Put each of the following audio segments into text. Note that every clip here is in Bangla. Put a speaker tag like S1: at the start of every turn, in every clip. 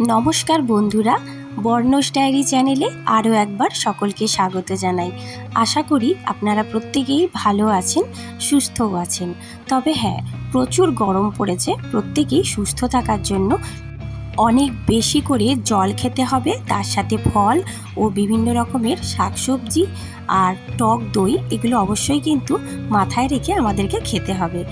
S1: নমস্কার বন্ধুরা, বর্ণস ডায়েরি চ্যানেলে আরও একবার সকলকে স্বাগত জানাই। আশা করি আপনারা প্রত্যেকেই ভালো আছেন, সুস্থও আছেন। তবে হ্যাঁ প্রচুর গরম পড়েছে, প্রত্যেকেই সুস্থ থাকার জন্য অনেক বেশি করে জল খেতে হবে, তার সাথে ফল ও বিভিন্ন রকমের শাকসবজি আর টক দই এগুলো অবশ্যই কিন্তু মাথায় রেখে আমাদেরকে খেতে হবে।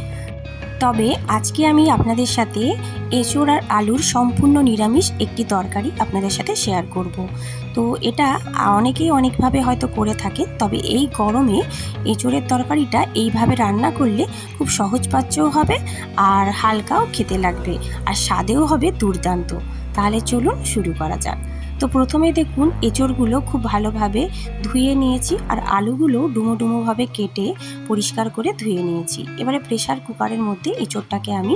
S1: তবে আজকে আমি আপনাদের সাথে এঁচোড় আর আলুর সম্পূর্ণ নিরামিষ একটি তরকারি আপনাদের সাথে শেয়ার করব। তো এটা অনেকেই অনেকভাবে হয়তো করে থাকে, তবে এই গরমে এঁচোড়ের তরকারিটা এইভাবে রান্না করলে খুব সহজপাচ্যও হবে আর হালকাও খেতে লাগবে আর স্বাদেও হবে দুর্দান্ত। তাহলে চলুন শুরু করা যাক। তো প্রথমে দেখুন, এঁচোড়গুলো খুব ভালোভাবে ধুয়ে নিয়েছি আর আলুগুলো ডুমো ডুমোভাবে কেটে পরিষ্কার করে ধুয়ে নিয়েছি। এবারে প্রেশার কুকারের মধ্যে এঁচোড়টাকে আমি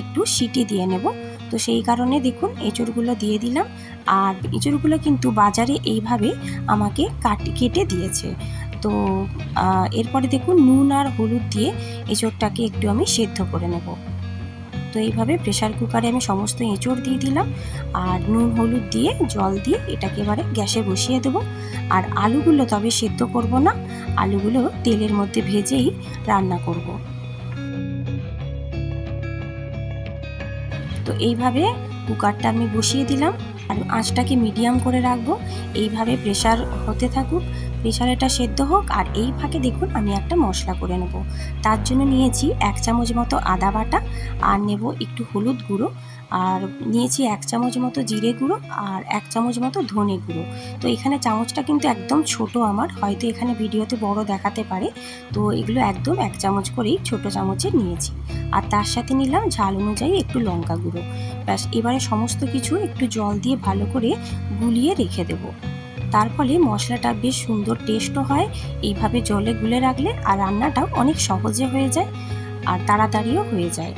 S1: একটু সিটি দিয়ে নেব। তো সেই কারণে দেখুন, এঁচোড়গুলো দিয়ে দিলাম আর এঁচোড়গুলো কিন্তু বাজারে এইভাবে আমাকে কাটি, কেটে দিয়েছে। তো এরপরে দেখুন, নুন আর হলুদ দিয়ে এঁচোড়টাকে একটু আমি সেদ্ধ করে নেব। তো এইভাবে প্রেশার কুকারে আমি সমস্ত এঁচড় দিয়ে দিলাম আর নুন, হলুদ দিয়ে জল দিয়ে এটাকে এবারে গ্যাসে বসিয়ে দেবো। আর আলুগুলো তবে সেদ্ধ করব না, আলুগুলো তেলের মধ্যে ভেজেই রান্না করব। তো এইভাবে কুকারটা আমি বসিয়ে দিলাম। আর আঁচটাকে মিডিয়াম করে রাখব। এইভাবে প্রেশার হতে থাকুক প্রেশার এটা সেদ্ধ হোক, আর এই ফাঁকে দেখুন আমি একটা মশলা করে নেব। তার জন্য নিয়েছি এক চামচ মতো আদা বাটা, আর নেব একটু হলুদ গুঁড়ো। আর নিয়েছি এক চামচ মতো জিরে গুঁড়ো আর এক চামচ মতো ধনে গুঁড়ো। তো এখানে চামচটা কিন্তু একদম ছোট আমার, হয়তো এখানে ভিডিওতে বড় দেখাতে পারে। তো এগুলো একদম এক চামচ করেই ছোট চামচে নিয়েছি। আর তার সাথে নিলাম ঝাল অনুযায়ী একটু লঙ্কা গুঁড়ো। ব্যাস, এবারে সমস্ত কিছু একটু জল দিয়ে ভালো করে গুলিয়ে রেখে দেবো। তার ফলে মশলাটা বেশ সুন্দর টেস্টও হয়, এইভাবে জলে গুলে রাখলে আর রান্নাটাও অনেক সহজে হয়ে যায় আর তাড়াতাড়িও হয়ে যায়।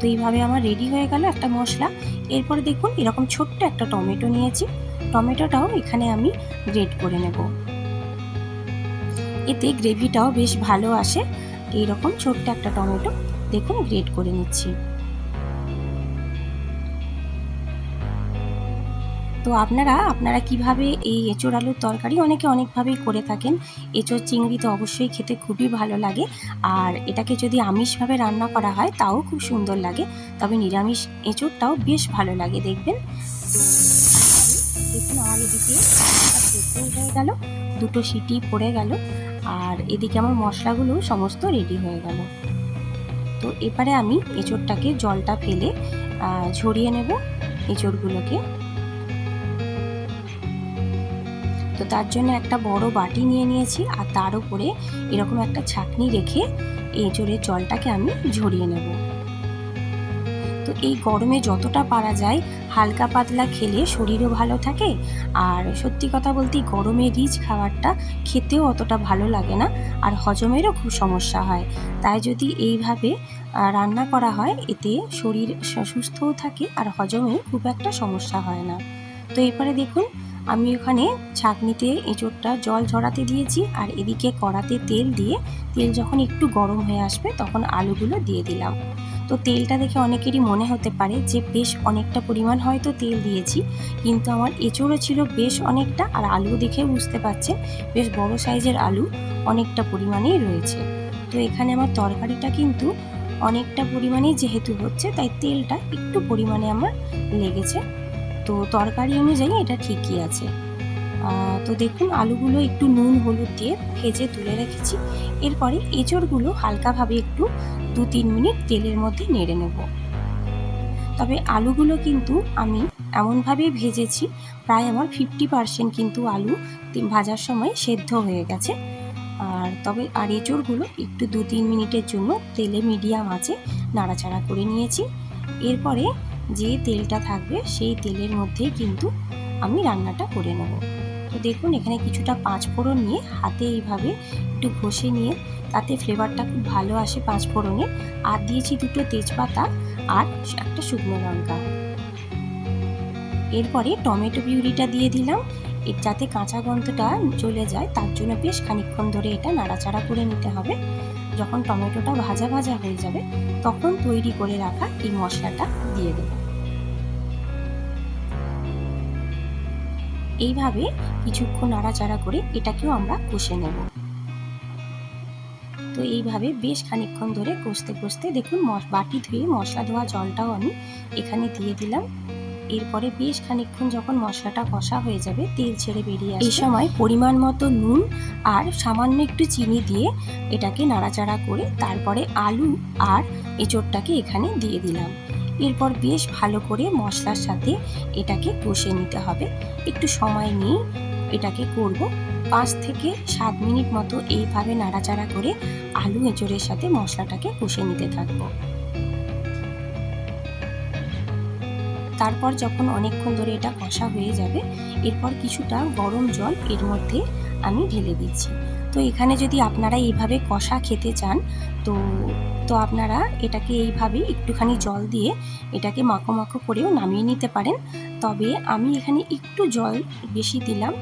S1: তো এইভাবে আমার রেডি হয়ে গেল একটা মশলা। এরপরে দেখুন, এরকম ছোট্ট একটা টমেটো নিয়েছি। টমেটোটাও এখানে আমি গ্রেড করে নেব। এতে গ্রেভিটাও বেশ ভালো আসে। এইরকম ছোট্ট একটা টমেটো, দেখুন গ্রেড করে নিচ্ছি। তো আপনারা আপনারা কীভাবে এই এঁচোড় আলুর তরকারি অনেকে অনেকভাবেই করে থাকেন। এঁচোড় চিংড়ি তো অবশ্যই খেতে খুবই ভালো লাগে। আর এটাকে যদি আমিষভাবে রান্না করা হয়, তাও খুব সুন্দর লাগে। তবে নিরামিষ এঁচোড়টাও বেশ ভালো লাগে, দেখবেন। দেখুন আমার এদিকে হয়ে গেল, দুটো সিটি পড়ে গেল, আর এদিকে আমার মশলাগুলো সমস্ত রেডি হয়ে গেল। তো এবারে আমি এঁচোড়টাকে জলটা ফেলে ঝরিয়ে নেব এঁচোড়গুলোকে। তো তার জন্য একটা বড় বাটি নিয়ে নিয়েছি আর তার উপরে এরকম একটা ছাকনি রেখে এঁচড়ের জলটাকে আমি ঝরিয়ে নেব। তো এই গরমে যতটা পারা যায়, হালকা পাতলা খেলে শরীরও ভালো থাকে আর সত্যি কথা বলতে গরমে রিচ খাবারটা খেতেও অতটা ভালো লাগে না আর হজমেরও খুব সমস্যা হয়। তাই যদি এইভাবে রান্না করা হয়, এতে শরীর সুস্থও থাকে আর হজমেও খুব একটা সমস্যা হয় না। তো এরপরে দেখুন আমি ওখানে ছাঁকনিতে এঁচোড়টা জল ঝরাতে দিয়েছি আর এদিকে কড়াতে তেল দিয়ে তেল যখন একটু গরম হয়ে আসবে তখন আলুগুলো দিয়ে দিলাম। তো তেলটা দেখে অনেকেরই মনে হতে পারে যে বেশ অনেকটা পরিমাণ হয়তো তেল দিয়েছি, কিন্তু আমার এঁচোড়ও ছিল বেশ অনেকটা আর আলু দেখে বুঝতে পারছেন বেশ বড় সাইজের আলু অনেকটা পরিমাণেই রয়েছে। তো এখানে আমার তরকারিটা কিন্তু অনেকটা পরিমাণেই যেহেতু হচ্ছে তাই তেলটা একটু পরিমাণে আমার লেগেছে। তো তরকারি অনুযায়ী এটা ঠিকই আছে। তো দেখুন, আলুগুলো একটু নুন, হলুদ দিয়ে ভেজে তুলে রেখেছি। এরপরে এঁচড়গুলো হালকাভাবে একটু দু তিন মিনিট তেলের মধ্যে নেড়ে নেব। তবে আলুগুলো কিন্তু আমি এমনভাবে ভেজেছি, প্রায় আমার ফিফটি পার্সেন্ট কিন্তু আলু ভাজার সময় সেদ্ধ হয়ে গেছে। আর তবে, আর এঁচড়গুলো একটু দু তিন মিনিটের জন্য তেলে মিডিয়াম আছে নাড়াচাড়া করে নিয়েছি। এরপরে যে তেলটা থাকবে সেই তেলের মধ্যেই কিন্তু আমি রান্নাটা করে নেব। তো দেখুন, এখানে কিছুটা পাঁচ ফোড়ন নিয়ে হাতে এইভাবে একটু ঘষে নিয়ে তাতে ফ্লেভারটা খুব ভালো আসে পাঁচ ফোড়নে আর দিয়েছি দুটো তেজপাতা আর একটা শুকনো লঙ্কা। এরপরে টমেটো পিউরিটা দিয়ে দিলাম। এর যাতে কাঁচা গন্ধটা চলে যায়, তার জন্য বেশ খানিকক্ষণ ধরে এটা নাড়াচাড়া করে নিতে হবে। যখন টমেটোটা ভাজা ভাজা হয়ে যাবে, তখন তৈরি করে রাখা এই মশলাটা দিয়ে দেবো। এইভাবে কিছুক্ষণ নাড়াচাড়া করে এটাকেও আমরা কষে নেব। তো এইভাবে বেশ খানিকক্ষণ ধরে কষতে কষতে দেখুন বাটি ধুয়ে মশলা ধোয়া জলটাও আমি এখানে দিয়ে দিলাম। এরপরে বেশ খানিকক্ষণ যখন মশলাটা কষা হয়ে যাবে, তেল ছেড়ে বেরিয়ে এই সময় পরিমাণ মতো নুন আর সামান্য একটু চিনি দিয়ে এটাকে নাড়াচাড়া করে তারপরে আলু আর এঁচোড়টাকে এখানে দিয়ে দিলাম। এরপর বেশ ভালো করে মশলার সাথে এটাকে কষে নিতে হবে। একটু সময় নিয়ে এটাকে করব। পাঁচ থেকে সাত মিনিট মতো এইভাবে নাড়াচাড়া করে আলু এঁচোড়ের সাথে মশলাটাকে কষে নিতে থাকব। তারপর যখন অনেকক্ষণ ধরে এটা কষা হয়ে যাবে, এরপর কিছুটা গরম জল এর মধ্যে আমি ঢেলে দিচ্ছি। তো এখানে যদি আপনারা এইভাবে কষা খেতে চান তো তো আপনারা এটাকে এইভাবে একটুখানি জল দিয়ে এটাকে মাখো মাখো করেও নামিয়ে নিতে পারেন। তবে আমি এখানে একটু জল বেশি দিলাম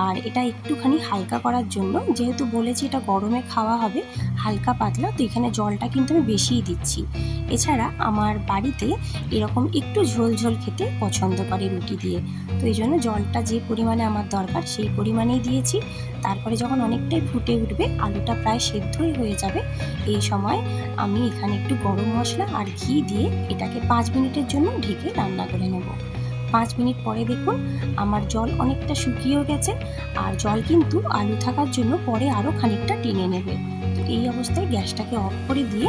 S1: আর এটা একটুখানি হালকা করার জন্য, যেহেতু বলেছি এটা গরমে খাওয়া হবে, হালকা পাতলা, তো এখানে জলটা কিন্তু আমি বেশিই দিচ্ছি। এছাড়া আমার বাড়িতে এরকম একটু ঝোল ঝোল খেতে পছন্দ করে রুটি দিয়ে। তো এই জন্য জলটা যে পরিমাণে আমার দরকার সেই পরিমাণেই দিয়েছি। তারপরে যখন অনেকটাই ফুটে উঠবে, আলুটা প্রায় সেদ্ধই হয়ে যাবে, এই সময় আমি এখানে একটু গরম মশলা আর ঘি দিয়ে এটাকে পাঁচ মিনিটের জন্য ঢেকে রান্না করে নেব। পাঁচ মিনিট পরে দেখুন আমার জল অনেকটা শুকিয়েও গেছে আর জল কিন্তু আলু থাকার জন্য পরে আরও খানিকটা টেনে নেবে। এই অবস্থায় গ্যাসটাকে অফ করে দিয়ে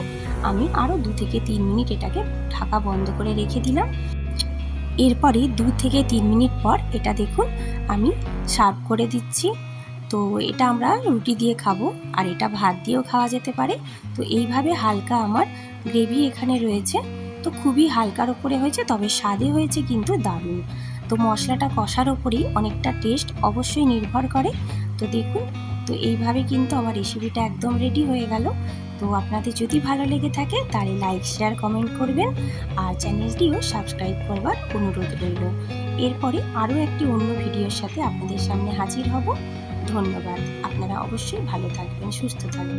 S1: আমি আরও দু থেকে তিন মিনিট এটাকে ঢাকা বন্ধ করে রেখে দিলাম। এরপরে দু থেকে তিন মিনিট পর এটা দেখুন আমি সার্ভ করে দিচ্ছি। তো এটা আমরা রুটি দিয়ে খাব, আর এটা ভাত দিয়েও খাওয়া যেতে পারে। তো এইভাবে হালকা আমার গ্রেভি এখানে রয়েছে। তো খুবই হালকার ওপরে হয়েছে, তবে স্বাদে হয়েছে কিন্তু দারুণ। তো মশলাটা কষার ওপরেই অনেকটা টেস্ট অবশ্যই নির্ভর করে। তো দেখুন, তো এইভাবে কিন্তু আমার রেসিপিটা একদম রেডি হয়ে গেল। তো আপনাদের যদি ভালো লেগে থাকে তাহলে লাইক, শেয়ার, কমেন্ট করবেন। আর চ্যানেলটিও সাবস্ক্রাইব করবার অনুরোধ রইল। এরপরে আরও একটি অন্য ভিডিওর সাথে আপনাদের সামনে হাজির হব। ধন্যবাদ। আপনারা অবশ্যই ভালো থাকবেন সুস্থ থাকবেন।